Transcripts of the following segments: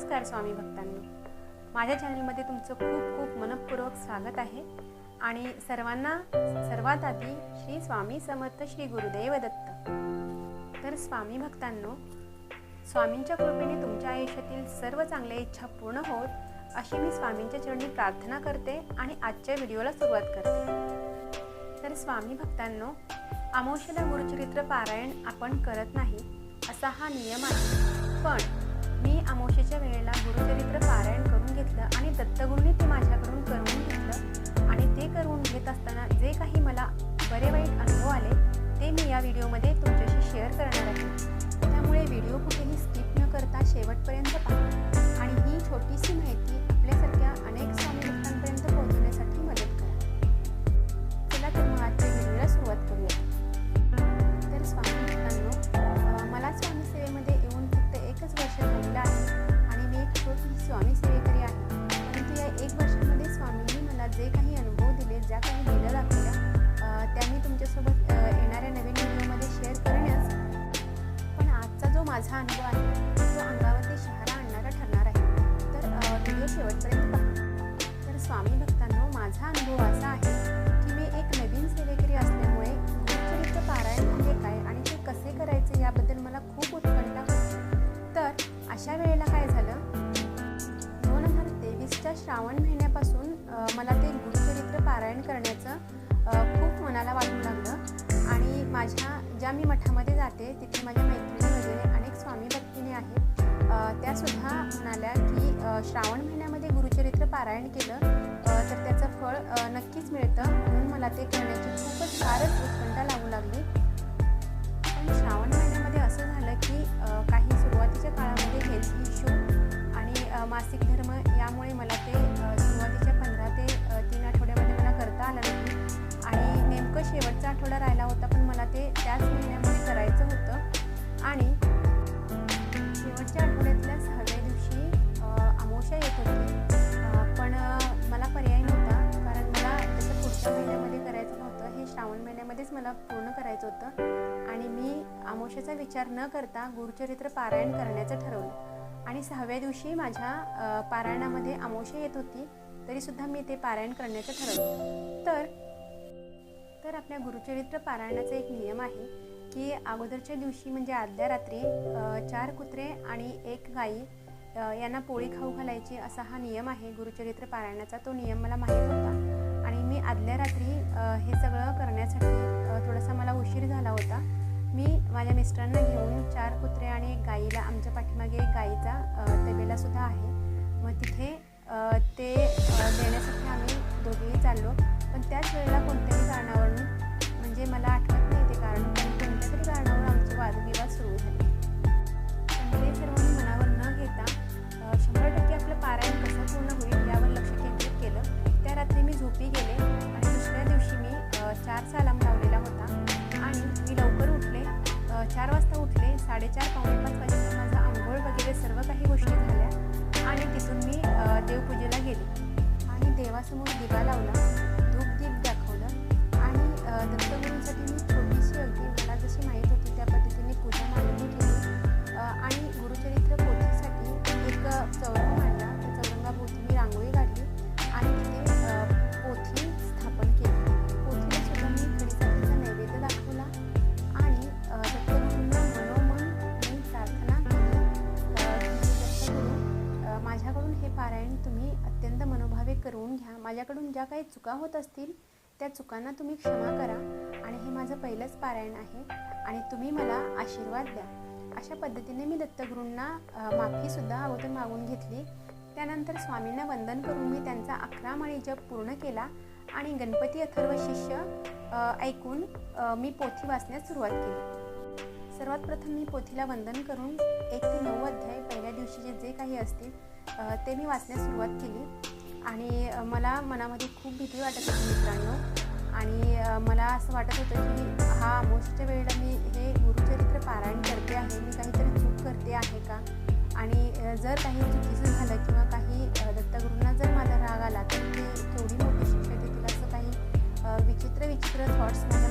नमस्कार स्वामी भक्तांनी. माझ्या चॅनलमध्ये तुमचं खूप खूप मनपूर्वक स्वागत आहे आणि सर्वांना सर्वात आधी श्री स्वामी समर्थ श्री गुरुदेव दत्त. तर स्वामी भक्तांनो स्वामींच्या कृपेने तुमच्या आयुष्यातील सर्व चांगल्या इच्छा पूर्ण होत अशी मी स्वामींच्या चरणी प्रार्थना करते आणि आजच्या व्हिडिओला सुरुवात करते. तर स्वामी भक्तांनो अमावस्येला गुरुचरित्र पारायण आपण करत नाही असा हा नियम आहे. पण मी अमावस्येच्या वेळेला गुरुचरित्र पारायण करून घेतलं आणि दत्तगुरूंनी ते माझ्याकडून करून घेतलं. आणि ते करून घेत असताना जे काही मला बरे वाईट अनुभव आले ते मी या व्हिडिओमध्ये तुमच्याशी शेअर करणार आहे. त्यामुळे व्हिडिओ कुठेही स्किप न करता शेवटपर्यंत पहा. आणि ही छोटीशी माहिती मला पूर्ण करायचं होतं. आणि मी आमोशाचा विचार न करता गुरुचरित्र पारायण करण्याचं ठरवलं. आणि सहाव्या दिवशी माझ्या पारायणामध्ये आमोशा येत होती तरीसुद्धा मी ते पारायण करण्याचं ठरवलं. तर तर आपल्या गुरुचरित्र पारायणाचा एक नियम आहे की अगोदरच्या दिवशी म्हणजे आदल्या रात्री चार कुत्रे आणि एक गाई यांना पोळी खाऊ घालायची असा हा नियम आहे गुरुचरित्र पारायणाचा. तो नियम मला माहीत होता. आणि मी आदल्या रात्री हे सगळं करण्यासाठी थोडासा मला उशीर झाला होता. मी माझ्या मिस्टरांना घेऊन चार कुत्रे आणि एक गाईला आमच्या पाठीमागे एक गाईचा तबेलासुद्धा आहे. मग तिथे ते देण्यासाठी आम्ही दोघेही चाललो. पण त्याच वेळेला कोणत्याही कारणावरून म्हणजे मला आठवत नाही ते कारण पण कोणत्या तरी कारणावरून आमचे वादविवाद सुरू झाले. पण ते सर्व मी मनावर न घेता शंभर टक्के आपलं पारायण कसं पूर्ण होईल यावर लक्ष केंद्रित केलं. त्या रात्री मी झोपी गेले आणि दुसऱ्या दिवशी मी चार सालाम लावलेला होता आणि मी लवकर उठले. चार वाजता उठले. साडेचार पावणे पाच वाजता माझा आंघोळ वगैरे सर्व काही गोष्टी झाल्या आणि तिथून मी देवपूजेला गेले. आणि देवासमोर दिवा लावला धूप दीप दाखवलं आणि दत्तगुरूंसाठी मी छोटीशी अगदी मला जशी माहीत होती त्या पद्धतीने पूजा मांडली केली आणि गुरुचरित्र पोथीसाठी एक अ, पारायण तुम्ही अत्यंत मनोभावे करून घ्या. माझ्याकडून ज्या काही चुका होत असतील त्या चुकांना तुम्ही क्षमा करा आणि हे माझं पहिलंच पारायण आहे आणि तुम्ही मला आशीर्वाद द्या. अशा पद्धतीने मी दत्तगुरूंना माफीसुद्धा अगोदर मागून घेतली. त्यानंतर स्वामींना वंदन करून मी त्यांचा अकरा माळी जप पूर्ण केला आणि गणपती अथर्व शिष्य ऐकून मी पोथी वाचण्यास सुरुवात केली. सर्वात प्रथम मी पोथीला वंदन करून एक ते नऊ अध्याय पहिल्या दिवशीचे जे काही असतील ते मी वाचण्यास सुरुवात केली. आणि मला मनामध्ये खूप भीती वाटत होती मित्रांनो. आणि मला असं वाटत होतं की हा अमावस्येच्या वेळेला मी हे गुरुचरित्र पारायण करते आहे मी काहीतरी चूक करते आहे का? आणि जर काही चुकीचं झालं किंवा काही दत्तगुरूंना जर माझा राग आला तर ते केवढी मोठी शिक्षा देतील असं काही विचित्र विचित्र थॉट्स माझ्या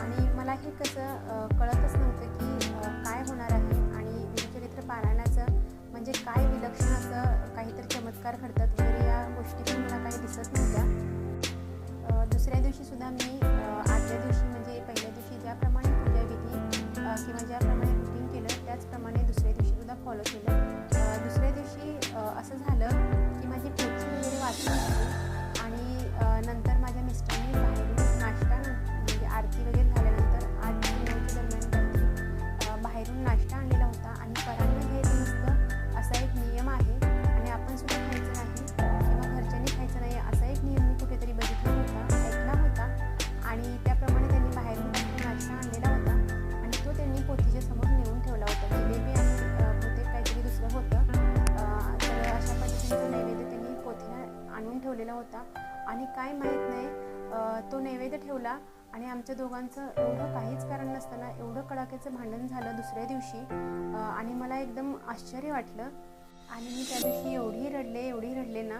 आणि मला हे कसं कळतच नव्हतं की काय होणार आहे आणि गुरुचरित्र पारायणाचं म्हणजे काय विलक्षण असं काहीतरी चमत्कार घडतात वगैरे या गोष्टी पण मला काही दिसत नव्हत्या. दुसऱ्या दिवशीसुद्धा मी आजच्या दिवशी म्हणजे पहिल्या दिवशी ज्याप्रमाणे पूजाविधी अ, किंवा ज्याप्रमाणे रुटीन केलं त्याचप्रमाणे दुसऱ्या दिवशीसुद्धा फॉलो केलं. दुसऱ्या दिवशी असं झालं की माझी पोची वगैरे वाचली ठेवला आणि आमच्या दोघांचं एवढं काहीच कारण नसताना एवढं कडाक्याचं भांडण झालं दुसऱ्या दिवशी आणि मला एकदम आश्चर्य वाटलं. आणि मी त्या दिवशी एवढी रडले एवढी रडले ना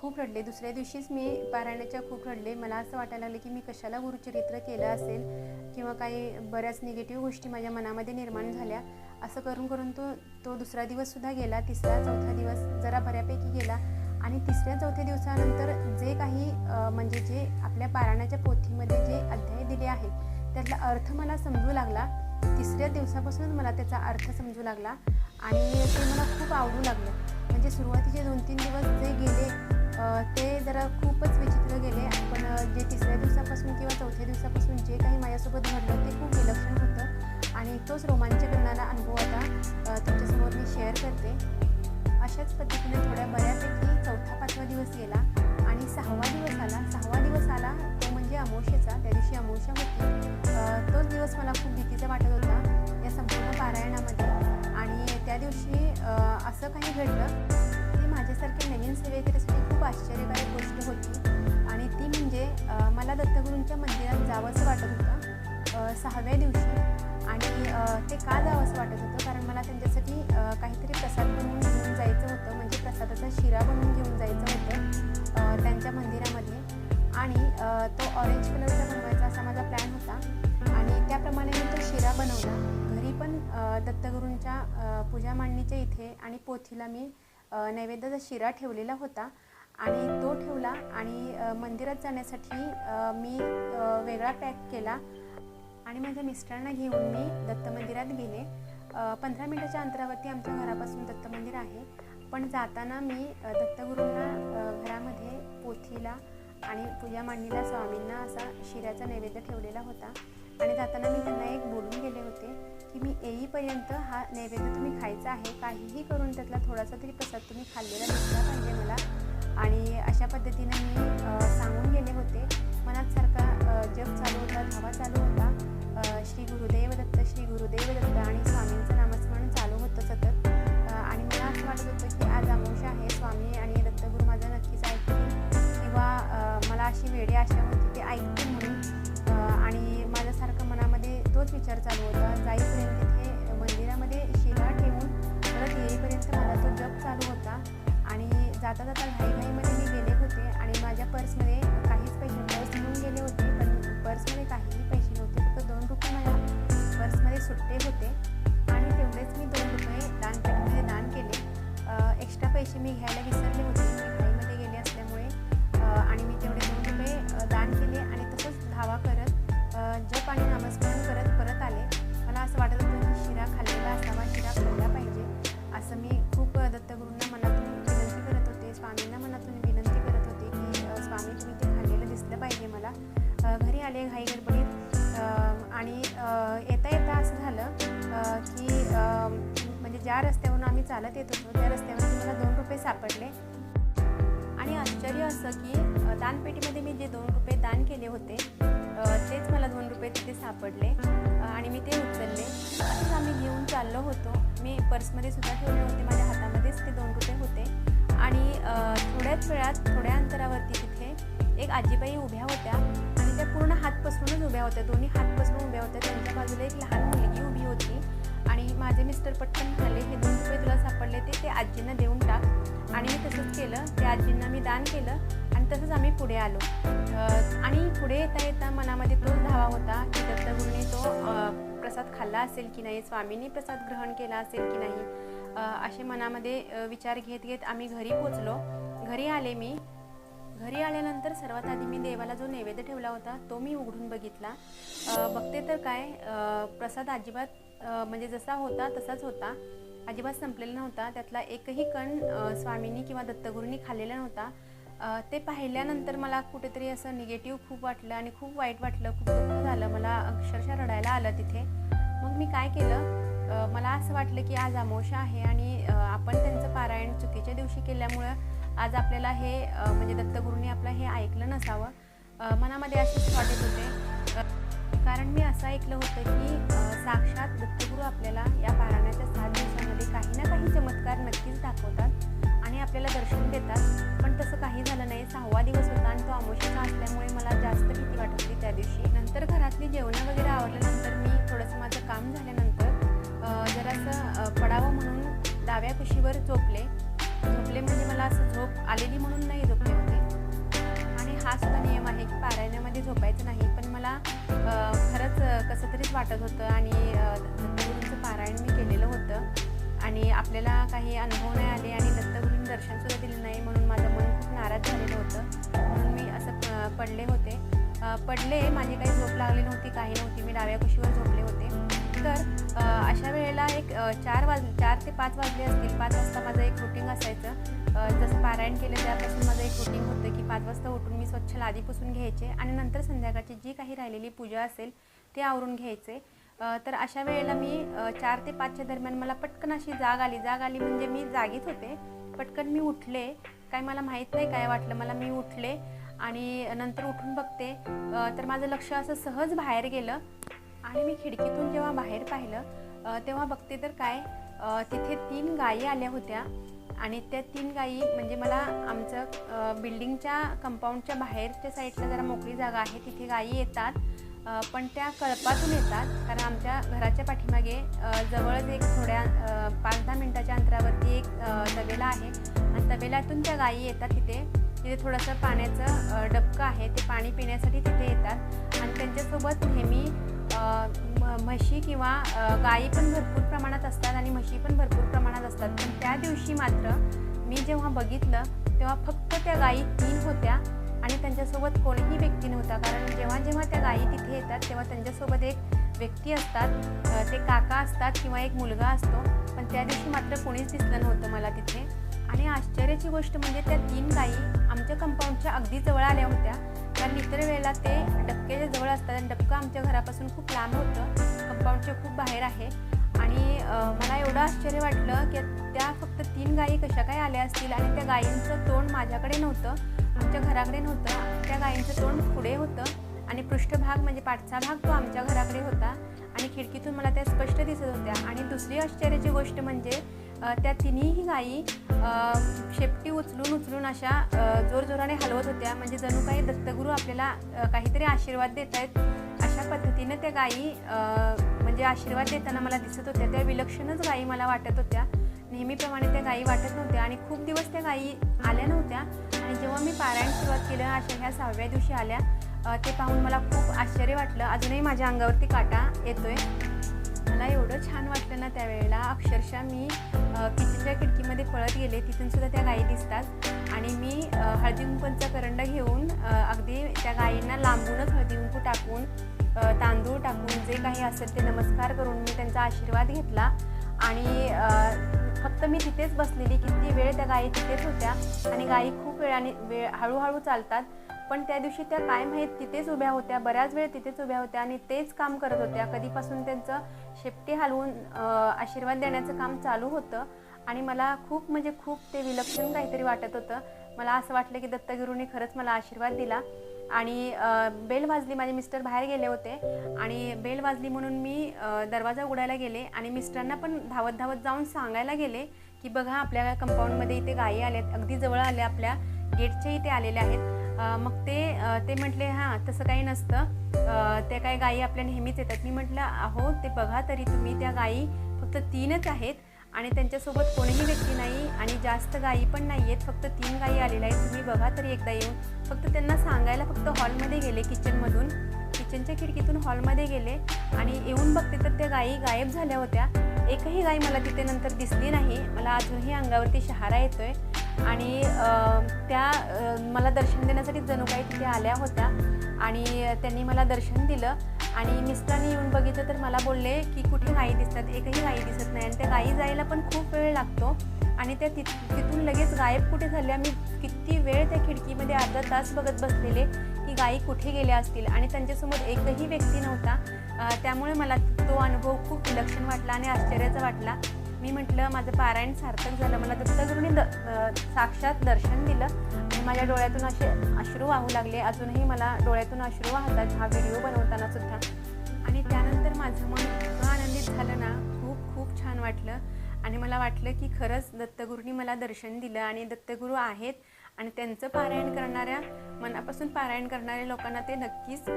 खूप रडले. दुसऱ्या दिवशीच मी पारायणाच्या खूप रडले. मला असं वाटायला लागलं की मी कशाला गुरुचरित्र केलं असेल किंवा काही बऱ्याच निगेटिव्ह गोष्टी माझ्या मनामध्ये निर्माण झाल्या. असं करून करून तो तो दुसरा दिवससुद्धा गेला. तिसरा चौथा दिवस जरा बऱ्यापैकी गेला. आणि तिसऱ्या चौथ्या दिवसानंतर जे काही म्हणजे जे आपल्या पारायणाच्या पोथीमध्ये जे अध्याय दिले आहेत त्यातला अर्थ मला समजू लागला. तिसऱ्या दिवसापासूनच मला त्याचा अर्थ समजू लागला आणि ते मला खूप आवडू लागलं. म्हणजे सुरुवातीचे दोन तीन दिवस जे गेले ते जरा खूपच विचित्र गेले. पण जे तिसऱ्या दिवसापासून किंवा चौथ्या दिवसापासून जे काही माझ्यासोबत घडलं ते खूप विलक्षण होतं आणि तोच रोमांच करणारा अनुभव आता तुमच्यासमोर मी शेअर करते. अशाच पद्धतीने थोड्या बऱ्यापैकी चौथा पाचवा दिवस गेला आणि सहावा दिवस आला. सहावा दिवस आला तो म्हणजे अमोशेचा त्या दिवशी अमोशा होती. तोच दिवस मला खूप भीतीचा वाटत होता या संपूर्ण पारायणामध्ये. आणि त्या दिवशी असं काही घडलं की माझ्यासारख्या नवीन सेवेकरीसाठी खूप आश्चर्यकारक गोष्ट होती. आणि ती म्हणजे मला दत्तगुरूंच्या मंदिरात जावंसं वाटत होतं. सहाव्या दिवशी आणि ते का जावंसं वाटत होतं? कारण मला त्यांच्यासाठी काहीतरी प्रसाद बनवून घेऊन जायचं होतं. म्हणजे प्रसादाचा शिरा बनवून घेऊन जायचं होतं त्यांच्या मंदिरामध्ये. आणि तो ऑरेंज कलरचा बनवायचा असा माझा प्लॅन होता. आणि त्याप्रमाणे मी तो शिरा बनवला. घरी पण दत्तगुरूंच्या पूजा मांडणीच्या इथे आणि पोथीला मी नैवेद्याचा शिरा ठेवलेला होता. आणि तो ठेवला आणि मंदिरात जाण्यासाठी मी वेगळा पॅक केला. आणि माझ्या मिस्टरांना घेऊन मी दत्त मंदिरात गेले पंधरा मिनटाच्या अंतरावरती आमच्या घरापासून दत्त मंदिर आहे. पण जाताना मी दत्तगुरूंना घरामध्ये पोथीला आणि पूजा मांडणीला स्वामींना असा शिऱ्याचा नैवेद्य ठेवलेला होता. आणि जाताना मी त्यांना एक बोलून गेले होते की मी येईपर्यंत हा नैवेद्य तुम्ही खायचा आहे. काहीही करून त्यातला थोडासा तरी प्रसाद तुम्ही खाल्लेला दिसला पाहिजे मला. आणि अशा पद्धतीनं मी सांगून गेले होते. मनात सारखा जग चालू होता धावा चालू होता. श्री गुरुदेव दत्त श्री गुरुदेव दत्त आणि स्वामींचं नामस्मरण चालू होतं सतत. आणि मला असं वाटत होतं की आज अमोश आहे स्वामी आणि दत्तगुरू माझं नक्कीच ऐकतील. किंवा मला अशी वेळी आशा होती ते ऐकतील म्हणून. घरी आले घाई गडबडीत. आणि येता येता असं झालं की म्हणजे ज्या रस्त्यावरून आम्ही चालत येत होतो त्या रस्त्यावरून मला दोन रुपये सापडले. आणि आश्चर्य असं की दानपेटीमध्ये मी जे दोन रुपये दान केले होते तेच मला दोन रुपये तिथे सापडले आणि मी ते उचलले. असंच आम्ही घेऊन चाललो होतो. मी पर्समध्ये सुद्धा ठेवले होते माझ्या हातामध्येच ते दोन रुपये होते. आणि थोड्याच वेळात थोड्या अंतरावरती तिथे एक आजीबाई उभ्या होत्या. त्या पूर्ण हात पसरूनच उभ्या होत्या. दोन्ही हात पसरून उभ्या होत्या. त्यांच्या बाजूला एक लहान मुलगी उभी होती. आणि माझे मिस्टर पटकन म्हणाले हे दोन रुपये तुला सापडले ते ते आजींना देऊन टाक. आणि मी तसंच केलं. त्या आजींना मी दान केलं. आणि तसंच आम्ही पुढे आलो. आणि पुढे येता येता मनामध्ये तोच धावा होता की दत्तगुरूंनी तो प्रसाद खाल्ला असेल की नाही? स्वामींनी प्रसाद ग्रहण केला असेल की नाही? असे मनामध्ये विचार घेत घेत आम्ही घरी पोचलो. घरी आले मी. घरी आल्यानंतर सर्वात आधी मी देवाला जो नैवेद्य ठेवला होता तो मी उघडून बघितला. बघते तर काय प्रसाद अजिबात म्हणजे जसा होता तसाच होता. अजिबात संपलेला नव्हता. त्यातला एकही कण स्वामींनी किंवा दत्तगुरूंनी खाल्लेला नव्हता. ते पाहिल्यानंतर मला कुठेतरी असं निगेटिव्ह खूप वाटलं आणि खूप वाईट वाटलं खूप दुःख झालं. मला अक्षरशः रडायला आलं तिथे. मग मी काय केलं? मला असं वाटलं की आज अमावस्या आहे आणि आपण त्यांचं पारायण चुकीच्या दिवशी केल्यामुळं आज आपल्याला हे म्हणजे दत्तगुरूंनी आपलं हे ऐकलं नसावं. मनामध्ये असेच वाटत होते. कारण मी असं ऐकलं होतं की साक्षात दत्तगुरू आपल्याला या पारायणाच्या सात दिवसामध्ये काही ना काही चमत्कार नक्कीच दाखवतात आणि आपल्याला दर्शन देतात. पण तसं काही झालं नाही. सहावा दिवस होता आणि तो अमावस्याचा असल्यामुळे मला जास्त भीती वाटत होती त्या दिवशी. नंतर घरातली जेवणं वगैरे आवडल्यानंतर मी थोडंसं माझं काम झाल्यानंतर जरासं पडावं म्हणून डाव्या कुशीवर झोपले. झोपले म्हणजे मला असं झोप आलेली म्हणून नाही झोपले होते. आणि हा सुद्धा नियम आहे की पारायणामध्ये झोपायचं नाही पण मला खरंच कसं तरीच वाटत होतं आणि दत्तगुरूंचं पारायण मी केलेलं होतं. आणि आपल्याला काही अनुभव नाही आले आणि दत्तगुरूंनी दर्शनसुद्धा दिलं नाही म्हणून माझं मन खूप नाराज झालेलं होतं. म्हणून मी असं पडले होते. पडले माझी काही झोप लागली नव्हती काही नव्हती. मी डाव्या कुशीवर झोपले होते. तर अशा वेळेला एक चार वाज चार ते पाच वाजले असतील. पाच वाजता माझं एक रुटीन असायचं. जसं पारायण केलं त्यापासून माझं एक रुटीन होतं की पाच वाजता उठून मी स्वच्छ लादी पुसून घ्यायचे आणि नंतर संध्याकाळची जी काही राहिलेली पूजा असेल ते आवरून घ्यायचे. तर अशा वेळेला मी चार ते पाचच्या दरम्यान मला पटकन अशी जाग आली. जाग आली म्हणजे मी जागीत होते. पटकन मी उठले. काय मला माहीत नाही काय वाटलं. मला मी उठले आणि नंतर उठून बघते. तर माझं लक्ष असं सहज बाहेर गेलं. आणि मी खिडकीतून जेव्हा बाहेर पाहिलं तेव्हा बघते तर काय तिथे तीन गायी आल्या होत्या. आणि त्या तीन गायी म्हणजे मला आमचं बिल्डिंगच्या कंपाऊंडच्या बाहेरच्या साईडला जरा मोकळी जागा आहे तिथे गायी येतात. पण त्या कळपातून येतात कारण आमच्या घराच्या पाठीमागे जवळच एक थोड्या पाच दहा मिनटाच्या अंतरावरती एक तबेला आहे. आणि तबेल्यातून त्या गायी येतात तिथे. तिथे थोडंसं पाण्याचं डबकं आहे ते पाणी पिण्यासाठी तिथे येतात. आणि त्यांच्यासोबत नेहमी म्हशी किंवा गायी पण भरपूर प्रमाणात असतात आणि म्हशी पण भरपूर प्रमाणात असतात. पण त्या दिवशी मात्र मी जेव्हा बघितलं तेव्हा फक्त त्या गायी तीन होत्या आणि त्यांच्यासोबत कोणीही व्यक्ती नव्हता. कारण जेव्हा जेव्हा त्या गायी तिथे येतात तेव्हा त्यांच्यासोबत एक व्यक्ती असतात. ते काका असतात किंवा एक मुलगा असतो. पण त्या दिवशी मात्र कोणीच दिसलं नव्हतं मला तिथे. आणि आश्चर्याची गोष्ट म्हणजे त्या तीन गायी आमच्या कंपाऊंडच्या अगदी जवळ आल्या होत्या. कारण इतर वेळेला ते डबक्याच्या जवळ असतात आणि डबकं आमच्या घरापासून खूप लांब होतं कंपाऊंडच्या खूप बाहेर आहे. आणि मला एवढं आश्चर्य वाटलं की त्या फक्त तीन गायी कशा काय आल्या असतील आणि त्या गायींचं तोंड माझ्याकडे नव्हतं आमच्या घराकडे नव्हतं. त्या गायींचं तोंड पुढे होतं आणि पृष्ठभाग म्हणजे पाठचा भाग तो आमच्या घराकडे होता. आणि खिडकीतून मला त्या स्पष्ट दिसत होत्या. आणि दुसरी आश्चर्याची गोष्ट म्हणजे त्या तिन्हीही गायी शेपटी उचलून उचलून अशा जोरजोराने हलवत होत्या. म्हणजे जणू काही दत्तगुरू आपल्याला काहीतरी आशीर्वाद देत आहेत अशा पद्धतीने त्या गायी म्हणजे आशीर्वाद देताना मला दिसत होत्या. त्या विलक्षणच गायी मला वाटत होत्या. नेहमीप्रमाणे त्या गायी वाटत नव्हत्या आणि खूप दिवस त्या गायी आल्या नव्हत्या. आणि जेव्हा मी पारायण सुरुवात केलं अशा ह्या सहाव्या दिवशी आल्या ते पाहून मला खूप आश्चर्य वाटलं. अजूनही माझ्या अंगावरती काटा येतोय. मला एवढं छान वाटलं ना त्यावेळेला. अक्षरशः मी किचनच्या खिडकीमध्ये पळत गेले तिथून सुद्धा त्या गायी दिसतात. आणि मी अ, हळदी करंडा घेऊन अगदी त्या गायींना लांबूनच हळदी कुंकू टाकून तांदूळ टाकून जे काही असेल ते नमस्कार करून मी त्यांचा आशीर्वाद घेतला. आणि फक्त मी तिथेच बसलेली किती वेळ त्या गायी तिथेच होत्या. आणि गायी खूप वेळाने वेळ हळूहळू चालतात. पण त्या दिवशी त्या काय माहीत तिथेच उभ्या होत्या बऱ्याच वेळ तिथेच उभ्या होत्या आणि तेच काम करत होत्या. कधीपासून त्यांचं शेपटी हलवून आशीर्वाद देण्याचं काम चालू होतं आणि मला खूप म्हणजे खूप ते विलक्षण काहीतरी वाटत होतं. मला असं वाटलं की दत्तगुरूंनी खरंच मला आशीर्वाद दिला आणि बेल वाजली माझे मिस्टर बाहेर गेले होते आणि बेल वाजली म्हणून मी दरवाजा उघडायला गेले आणि मिस्टरांना पण धावत धावत जाऊन सांगायला गेले की बघा आपल्या कंपाऊंडमध्ये इथे गायी आल्यात अगदी जवळ आल्या आपल्या गेटच्या इथे आलेल्या आहेत. मग ते ते म्हटले हां तसं काही नसतं. त्या काही गायी आपल्या नेहमीच येतात. मी म्हटलं अहो ते बघा तरी तुम्ही त्या गायी फक्त तीनच आहेत आणि त्यांच्यासोबत कोणीही व्यक्ती नाही आणि जास्त गायी पण नाही आहेत. फक्त तीन गायी आलेल्या आहेत. तुम्ही बघा तरी एकदा येऊन. फक्त त्यांना सांगायला फक्त हॉलमध्ये गेले किचनमधून. किचनच्या खिडकीतून हॉलमध्ये गेले आणि येऊन बघते तर त्या गायी गायब झाल्या होत्या. एकही गाय मला तिथे नंतर दिसली नाही. मला अजूनही अंगावरती शहारा येतोय. आणि त्या मला दर्शन देण्यासाठी जणू काही तिथे आल्या होत्या आणि त्यांनी मला दर्शन दिलं आणि मिस्टरांनी येऊन बघितलं तर मला बोलले की कुठे गाई दिसतात? एकही गाई दिसत नाही आणि त्या गाई जायला पण खूप वेळ लागतो आणि त्या तिथ तिथून लगेच गायब कुठे झाल्या? मी किती वेळ त्या खिडकीमध्ये अर्धा तास बघत बसलेले की गायी कुठे गेल्या असतील? आणि त्यांच्यासमोर एकही व्यक्ती नव्हता. त्यामुळे मला तो अनुभव खूप विलक्षण वाटला आणि आश्चर्याचा वाटला. मी म्हटलं माझं पारायण सार्थक झालं. मला दत्तगुरूंनी द साक्षात दर्शन दिलं. आणि माझ्या डोळ्यातून असे अश्रू वाहू लागले. अजूनही मला डोळ्यातून अश्रू वाहतात. हा व्हिडिओ बनवताना सुद्धा. आणि त्यानंतर माझं मन इतकं आनंदित झालं ना खूप खूप छान वाटलं. आणि मला वाटलं की खरंच दत्तगुरूंनी मला दर्शन दिलं आणि दत्तगुरू आहेत. आणि त्यांचं पारायण करणाऱ्या मनापासून पारायण करणाऱ्या लोकांना ते नक्कीच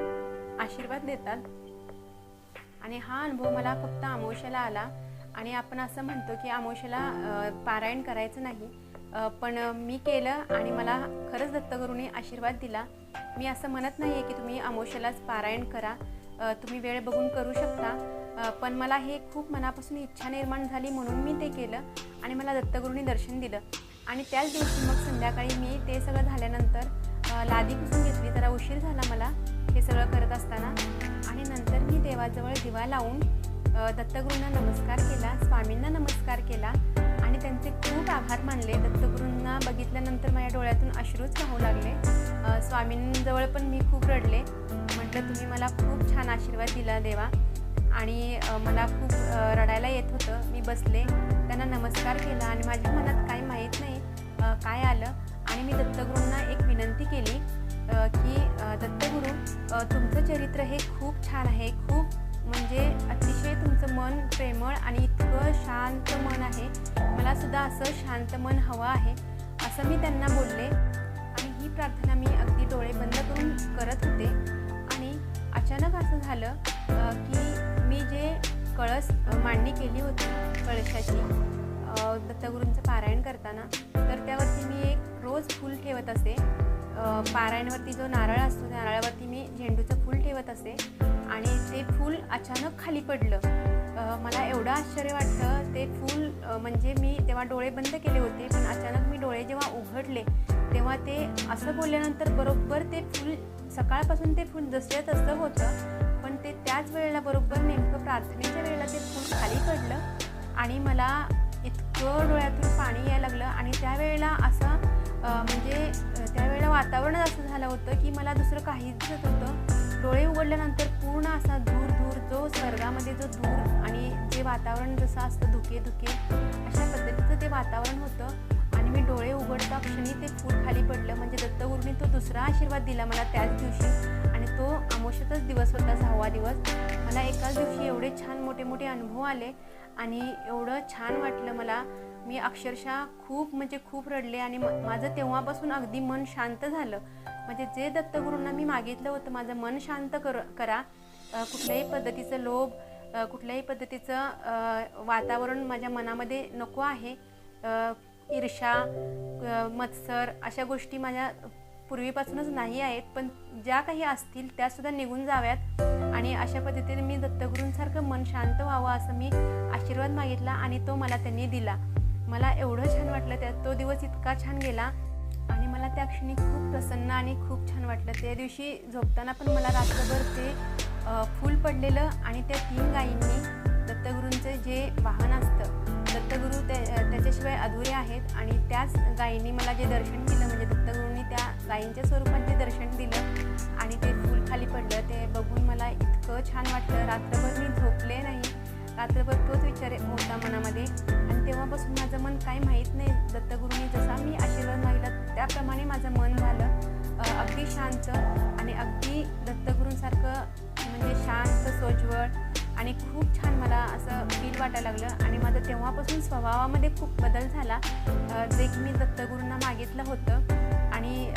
आशीर्वाद देतात. आणि हा अनुभव मला फक्त आमोशाला आला. आणि आपण असं म्हणतो की आमोशाला पारायण करायचं नाही. पण मी केलं आणि मला खरंच दत्तगुरूने आशीर्वाद दिला. मी असं म्हणत नाही आहे की तुम्ही आमोशालाच पारायण करा. तुम्ही वेळ बघून करू शकता. पण मला हे खूप मनापासून इच्छा निर्माण झाली म्हणून मी ते केलं आणि मला दत्तगुरूंनी दर्शन दिलं. आणि त्याच दिवशी मग संध्याकाळी मी ते सगळं झाल्यानंतर लादी पुसून घेतली. जरा उशीर झाला मला हे सगळं करत असताना. आणि नंतर मी देवाजवळ दिवा लावून दत्तगुरूंना नमस्कार केला स्वामींना नमस्कार केला आणि त्यांचे खूप आभार मानले. दत्तगुरूंना बघितल्यानंतर माझ्या डोळ्यातून अश्रूच वाहू लागले. स्वामींजवळ पण मी खूप रडले. म्हटलं तुम्ही मला खूप छान आशीर्वाद दिला देवा. आणि मला खूप रडायला येत होतं. मी बसले. त्यांना नमस्कार केला आणि माझ्या मनात काही माहीत नाही काय आलं. आणि मी दत्तगुरूंना एक विनंती केली की दत्तगुरू तुमचं चरित्र हे खूप छान आहे. खूप म्हणजे अतिशय तुमचं मन प्रेमळ आणि इतकं शांत मन आहे. मला सुद्धा असं शांत मन हवं आहे असं मी त्यांना बोलले. आणि ही प्रार्थना मी अगदी डोळे बंद करून करत होते. आणि अचानक असं झालं की मी जे कळस मांडणी केली होती कळशाची दत्तगुरूंचं पारायण करताना तर त्यावरती मी एक रोज फूल ठेवत असे. पारायणवरती जो नारळ असतो नारळावरती मी झेंडूचं फूल ठेवत असे. आणि ते फूल अचानक खाली पडलं. मला एवढं आश्चर्य वाटलं. ते फूल म्हणजे मी तेव्हा डोळे बंद केले होते पण अचानक मी डोळे जेव्हा उघडले तेव्हा ते असं बोलल्यानंतर बरोबर ते फूल सकाळपासून ते फूल जसं तसं होतं पण ते त्याच वेळेला बरोबर नेमकं प्रार्थनेच्या वेळेला ते फूल खाली पडलं आणि मला इतकं डोळ्यातून पाणी यायला लागलं आणि त्यावेळेला असं म्हणजे त्यावेळेला वातावरणच असं झालं होतं की मला दुसरं काहीच दिसत होतं डोळे उघडल्यानंतर पूर्ण असा दूर दूर जो स्वर्गामध्ये जो दूर आणि जे वातावरण जसं असतं धुके धुके अशा पद्धतीचं ते वातावरण होतं. आणि मी डोळे उघडता क्षणी ते फूल खाली पडलं. म्हणजे दत्तगुरूंनी तो दुसरा आशीर्वाद दिला मला त्याच दिवशी. आणि तो आमोशातच दिवस होता सहावा दिवस. मला एकाच दिवशी एवढे छान मोठे मोठे अनुभव आले. आणि एवढं छान वाटलं मला. मी अक्षरशः खूप म्हणजे खूप रडले आणि म- माझं तेव्हापासून अगदी मन शांत झालं. म्हणजे जे दत्तगुरूंना मी मागितलं होतं माझं मन शांत कर करा. कुठल्याही पद्धतीचं लोभ कुठल्याही पद्धतीचं वातावरण माझ्या मनामध्ये नको आहे. ईर्षा मत्सर अशा गोष्टी माझ्या पूर्वीपासूनच नाही आहेत पण ज्या काही असतील त्यासुद्धा निघून जाव्यात. आणि अशा पद्धतीने मी दत्तगुरूंसारखं मन शांत व्हावं असं मी आशीर्वाद मागितला आणि तो मला त्यांनी दिला. मला एवढं छान वाटलं त्या तो दिवस इतका छान गेला आणि मला त्या क्षणी खूप प्रसन्न आणि खूप छान वाटलं. त्या दिवशी झोपताना पण मला रात्रभर ते फूल पडलेलं आणि त्या तीन गायींनी दत्तगुरूंचे जे वाहन असतं दत्तगुरू त्या त्याच्याशिवाय अधुरे आहेत आणि त्याच गायींनी मला जे दर्शन दिलं म्हणजे दत्तगुरूंनी त्या गायींच्या स्वरूपात जे दर्शन दिलं आणि ते फूल खाली पडलं ते बघून मला इतकं छान वाटलं. रात्रभर मी झोपले नाही. रात्रभर तोच विचार होता मनामध्ये. आणि तेव्हापासून माझं मन काही माहीत नाही. दत्तगुरूंनी जसा मी आशीर्वाद मागितला त्याप्रमाणे माझं मन झालं. अगदी शांत आणि अगदी दत्तगुरूंसारखं म्हणजे शांत सोज्वळ आणि खूप छान मला असं फील वाटायला लागलं. आणि माझं तेव्हापासून स्वभावामध्ये खूप बदल झाला. जे की मी दत्तगुरूंना मागितलं होतं. आणि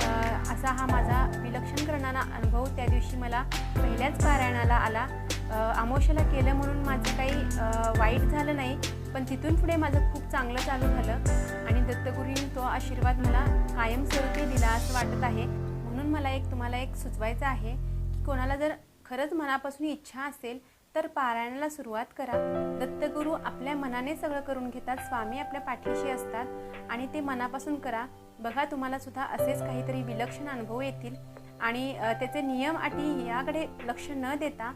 असा हा माझा विलक्षण करणारा अनुभव त्या दिवशी मला पहिल्याच पारायणाला आला. आमोशाला केलं म्हणून माझं काही वाईट झालं नाही पण तिथून पुढे माझं खूप चांगलं चालू झालं. आणि दत्तगुरूंनी तो आशीर्वाद मला कायमस्वरूपी दिला असं वाटत आहे. म्हणून मला एक तुम्हाला एक सुचवायचं आहे की कोणाला जर खरंच मनापासून इच्छा असेल तर पारायणाला सुरुवात करा. दत्तगुरू आपल्या मनाने सगळं करून घेतात स्वामी आपल्या पाठीशी असतात आणि ते मनापासून करा. बघा तुम्हाला सुद्धा असेच काहीतरी विलक्षण अनुभव येतील. आणि त्याचे नियम अटी याकडे लक्ष न देता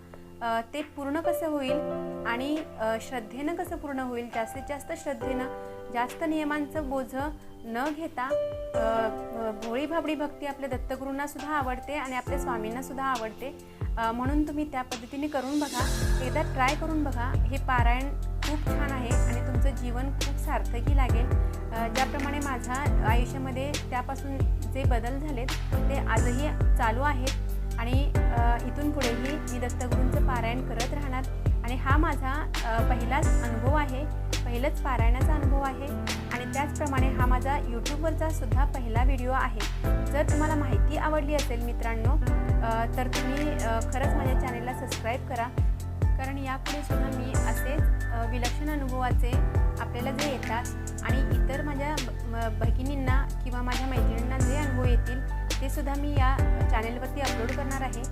ते पूर्ण कसं होईल आणि श्रद्धेनं कसं पूर्ण होईल जास्तीत जास्त श्रद्धेनं जास्त नियमांचं बोझं न घेता भोळी भाबडी भक्ती आपल्या दत्तगुरूंना सुद्धा आवडते आणि आपल्या स्वामींना सुद्धा आवडते. म्हणून तुम्ही त्या पद्धतीने करून बघा. एकदा ट्राय करून बघा. हे पारायण खूप छान आहे आणि तुमचं जीवन खूप सार्थकी लागेल. ज्याप्रमाणे माझ्या आयुष्यामध्ये त्यापासून जे बदल झालेत ते आजही चालू आहेत. आणि इथून पुढेही मी दत्तगुरूंचं पारायण करत राहणार. आणि हा माझा पहिलाच अनुभव आहे. पहिलंच पारायणाचा अनुभव आहे. आणि त्याचप्रमाणे हा माझा यूट्यूबवरचा सुद्धा पहिला व्हिडिओ आहे. जर तुम्हाला माहिती आवडली असेल मित्रांनो तर तुम्ही खरंच माझ्या चॅनेलला सबस्क्राईब करा. कारण यापुढे सुद्धा मी असेच विलक्षण अनुभवाचे आपल्याला जे येतात आणि इतर माझ्या ब- भगिनींना किंवा माझ्या मैत्रिणींना जे अनुभव येतील ते सुद्धा मी या चॅनेलवरती अपलोड करणार आहे.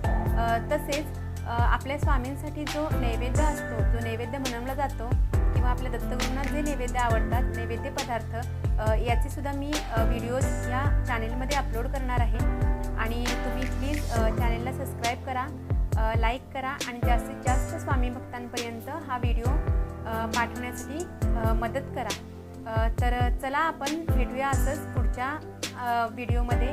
तसेच आपल्या स्वामींसाठी जो नैवेद्य असतो जो नैवेद्य बनवला जातो किंवा आपल्या दत्तगुरूंना जे नैवेद्य आवडतात नैवेद्य पदार्थ याचे सुद्धा मी व्हिडिओज या चॅनेलमध्ये अपलोड करणार आहे. आणि तुम्ही प्लीज चॅनेलला सबस्क्राईब करा लाईक करा आणि जास्तीत जास्त स्वामी भक्तांपर्यंत हा व्हिडिओ पाठवण्यासाठी मदत करा. तर चला आपण भेटूया असंच पुढच्या व्हिडिओमध्ये.